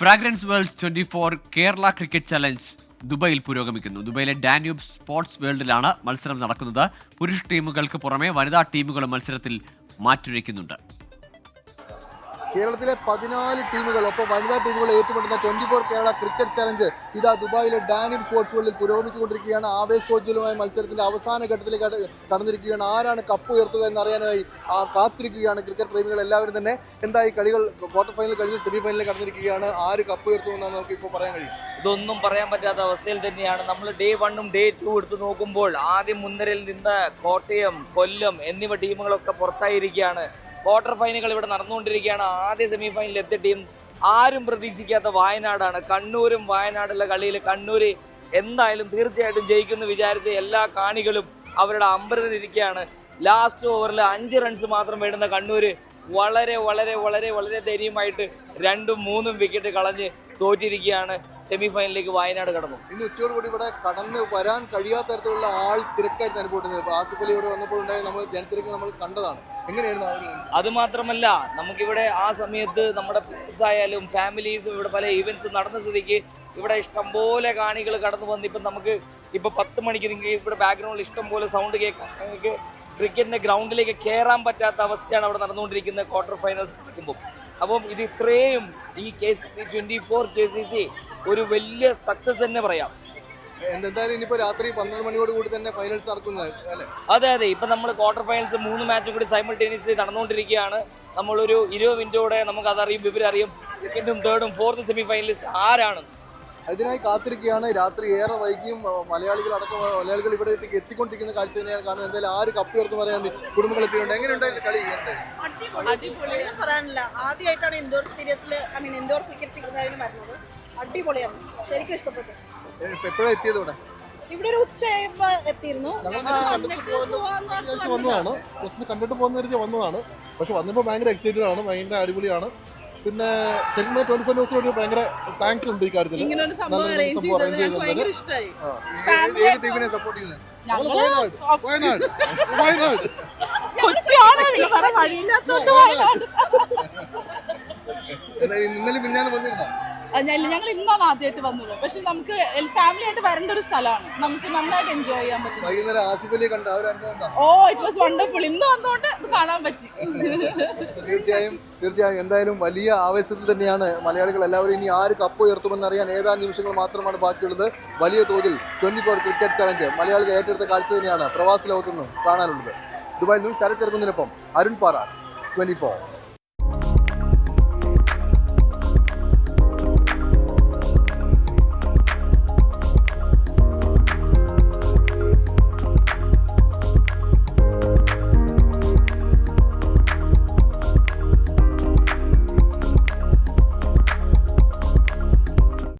Fragrance world twenty four Kerala cricket challenge ദുബൈയിൽ പുരോഗമിക്കുന്നു. ദുബൈയിലെ Danube sports വേൾഡിലാണ് മത്സരം നടക്കുന്നത്. പുരുഷ ടീമുകൾക്ക് പുറമെ വനിതാ ടീമുകളും മത്സരത്തിൽ മാറ്റുരയ്ക്കുന്നുണ്ട്. കേരളത്തിലെ പതിനാല് ടീമുകൾ ഒപ്പം വനിതാ ടീമുകൾ ഏറ്റുമുട്ടുന്ന twenty four Kerala cricket challenge ഇതാ ദുബായിലെ ഡാനിൽ സ്പോർട്സ് വേൾഡിൽ പുരോഗമിച്ചുകൊണ്ടിരിക്കുകയാണ്. ആവേശോജ്വലമായ മത്സരത്തിന്റെ അവസാന ഘട്ടത്തിലേക്ക് കട- കടന്നിരിക്കുകയാണ്. ആരാണ് കപ്പ് ഉയർത്തുക എന്നറിയാനായി കാത്തിരിക്കുകയാണ് ക്രിക്കറ്റ് പ്രേമികൾ എല്ലാവരും തന്നെ. എന്തായി കളികൾ? ക്വാർട്ടർ ഫൈനൽ കഴിഞ്ഞ് സെമി ഫൈനലിൽ കടന്നിരിക്കുകയാണ്. ആര് കപ്പ് ഉയർത്തുമെന്നാണ് നമുക്ക് ഇപ്പോൾ പറയാൻ കഴിയും. ഇതൊന്നും പറയാൻ പറ്റാത്ത അവസ്ഥയിൽ തന്നെയാണ്. നമ്മൾ ഡേ വണ്ണും ഡേ ടു എടുത്ത് നോക്കുമ്പോൾ ആദ്യം മുൻനിരയിൽ നിന്ന് കോട്ടയം കൊല്ലം എന്നിവ ടീമുകളൊക്കെ പുറത്തായിരിക്കുകയാണ്. ക്വാർട്ടർ ഫൈനലുകൾ ഇവിടെ നടന്നുകൊണ്ടിരിക്കുകയാണ്. ആദ്യ സെമി ഫൈനലിൽ എത്തിയ ടീം ആരും പ്രതീക്ഷിക്കാത്ത വയനാടാണ്. കണ്ണൂരും വയനാടുള്ള കളിയിൽ കണ്ണൂര് എന്തായാലും തീർച്ചയായിട്ടും ജയിക്കുമെന്ന് വിചാരിച്ച എല്ലാ കാണികളും അവരുടെ അമ്പരത്തിലിരിക്കുകയാണ് ലാസ്റ്റ് ഓവറിൽ അഞ്ച് റൺസ് മാത്രം വേണ്ടുന്ന കണ്ണൂര് വളരെ വളരെ വളരെ വളരെ ധൈര്യമായിട്ട് രണ്ടും മൂന്നും വിക്കറ്റ് കളഞ്ഞ് തോറ്റിരിക്കുകയാണ്. സെമി ഫൈനലിലേക്ക് വയനാട് കടന്നു. ഇന്ന് ഉച്ചയോടുകൂടി ഇവിടെ കടന്ന് വരാൻ കഴിയാത്ത തരത്തിലുള്ള ആൾ തിരക്കായിട്ട് അനുഭവപ്പെടുന്നത്. ആസിഫ് അലി ഇവിടെ വന്നപ്പോൾ ഉണ്ടായ നമ്മൾ ജനത്തിരക്ക് നമ്മൾ കണ്ടതാണ്. എങ്ങനെയായിരുന്നു അവർ അത് മാത്രമല്ല നമുക്കിവിടെ ആ സമയത്ത് നമ്മുടെ പ്ലേസ് ആയാലും ഫാമിലീസും ഇവിടെ പല ഈവൻസും നടന്ന സ്ഥിതിക്ക് ഇവിടെ ഇഷ്ടംപോലെ കാണികൾ കടന്നു വന്ന് ഇപ്പം നമുക്ക് ഇപ്പം പത്ത് മണിക്ക് നിങ്ങൾക്ക് ഇവിടെ ബാക്ക്ഗ്രൗണ്ടിൽ ഇഷ്ടംപോലെ സൗണ്ട് കേൾക്കാം നിങ്ങൾക്ക് ക്രിക്കറ്റിന്റെ ഗ്രൗണ്ടിലേക്ക് കയറാൻ പറ്റാത്ത അവസ്ഥയാണ് അവിടെ നടന്നുകൊണ്ടിരിക്കുന്നത്. ക്വാർട്ടർ ഫൈനൽസ് നടക്കുമ്പോൾ അപ്പം ഇത് ഇത്രയും ഈ K C C twenty four K C C ഒരു വലിയ സക്സസ് തന്നെ പറയാം. എന്ത് എന്തായാലും ഇനിയിപ്പോ രാത്രി പന്ത്രണ്ട് മണിയോട് കൂടി തന്നെ ഫൈനൽസ് നടക്കുന്നത് അതെ അതെ. ഇപ്പൊ നമ്മൾ ക്വാർട്ടർ ഫൈനൽസ് മൂന്ന് മാച്ചും കൂടി സൈമിൾട്ടേനിയസ്ലി നടന്നുകൊണ്ടിരിക്കുകയാണ്. നമ്മളൊരു ഇരുപത് മിനിറ്റോടെ നമുക്ക് അതറിയും വിവരം അറിയും സെക്കൻഡും തേർഡും ഫോർത്ത് സെമി ഫൈനലിസ്റ്റ് ആരാണ്? അതിനായി കാത്തിരിക്കുകയാണ്. രാത്രി ഏറെ വൈകിയും മലയാളികൾ അടക്കം മലയാളികൾ ഇവിടെ എത്തി- എത്തിക്കൊണ്ടിരിക്കുന്ന കാഴ്ച തന്നെയാണ് കാണുന്നത്. എന്തായാലും ആര് കപ്പ് ഉയർത്ത് പറയാൻ കുടുംബങ്ങൾ എത്തിയിട്ടുണ്ട്. എങ്ങനെയുണ്ടായിരുന്നു കളി? പറയാനില്ല. ആദ്യമായിട്ടാണ് ഇൻഡോർ സ്റ്റേഡിയത്തിൽ ഐ മീൻ ഇൻഡോർ ക്രിക്കറ്റ് വരുന്നത്. അടിപൊളിയാണ് ശരിക്കും ഇഷ്ടപ്പെട്ടു. ഏ, ഇപ്പൊ എപ്പോഴാ എത്തിയത് ഇവിടെ? ഇവിടെ ഒരു ഉച്ചയായപ്പോ എത്തിയിരുന്നു. വന്നതാണ്. കണ്ടിട്ട് പോകുന്ന വന്നതാണ്. പക്ഷെ വന്നപ്പോൾ ഭയങ്കര എക്സൈറ്റഡ് ആണ്. ഭയങ്കര അടിപൊളിയാണ്. പിന്നെ ശരിക്കും ട്വന്റി ഫോർ ന്യൂസിന് ഒരു ഭയങ്കര താങ്ക്സ് ഉണ്ട് ഈ കാര്യത്തിൽ ഇന്നലെ പിന്നെ പിരിഞ്ഞാന്ന് വന്നിരുന്നോ? ഞങ്ങൾ ഇന്നാണ് ആദ്യമായിട്ട് വന്നത്. പക്ഷെ നമുക്ക് ഫാമിലി ആയിട്ട് വരേണ്ട ഒരു സ്ഥലമാണ്. നമുക്ക് നന്നായിട്ട് എൻജോയ് ചെയ്യാൻ പറ്റും. ഓ ഇറ്റ് വാസ് വണ്ടർഫുൾ ഇന്ന് വന്നുകൊണ്ട് ഇത് കാണാൻ പറ്റി. തീർച്ചയായും തീർച്ചയായും എന്തായാലും വലിയ ആവേശത്തിൽ തന്നെയാണ് മലയാളികൾ എല്ലാവരും ഇനി ആര് കപ്പ് ഉയർത്തുമെന്ന് അറിയാൻ ഏതാനും നിമിഷങ്ങൾ മാത്രമാണ് ബാക്കിയുള്ളത്. വലിയ തോതിൽ ട്വന്റി ഫോർ ക്രിക്കറ്റ് ചലഞ്ച് മലയാളികൾ ഏറ്റെടുത്ത കാഴ്ച തന്നെയാണ് പ്രവാസ ലോകത്തുനിന്ന് കാണാനുള്ളത്. ദുബായിൽ നിന്നും ശരത് ചെറുക്കുന്നതിനൊപ്പം അരുൺ പാറ ട്വന്റി ഫോർ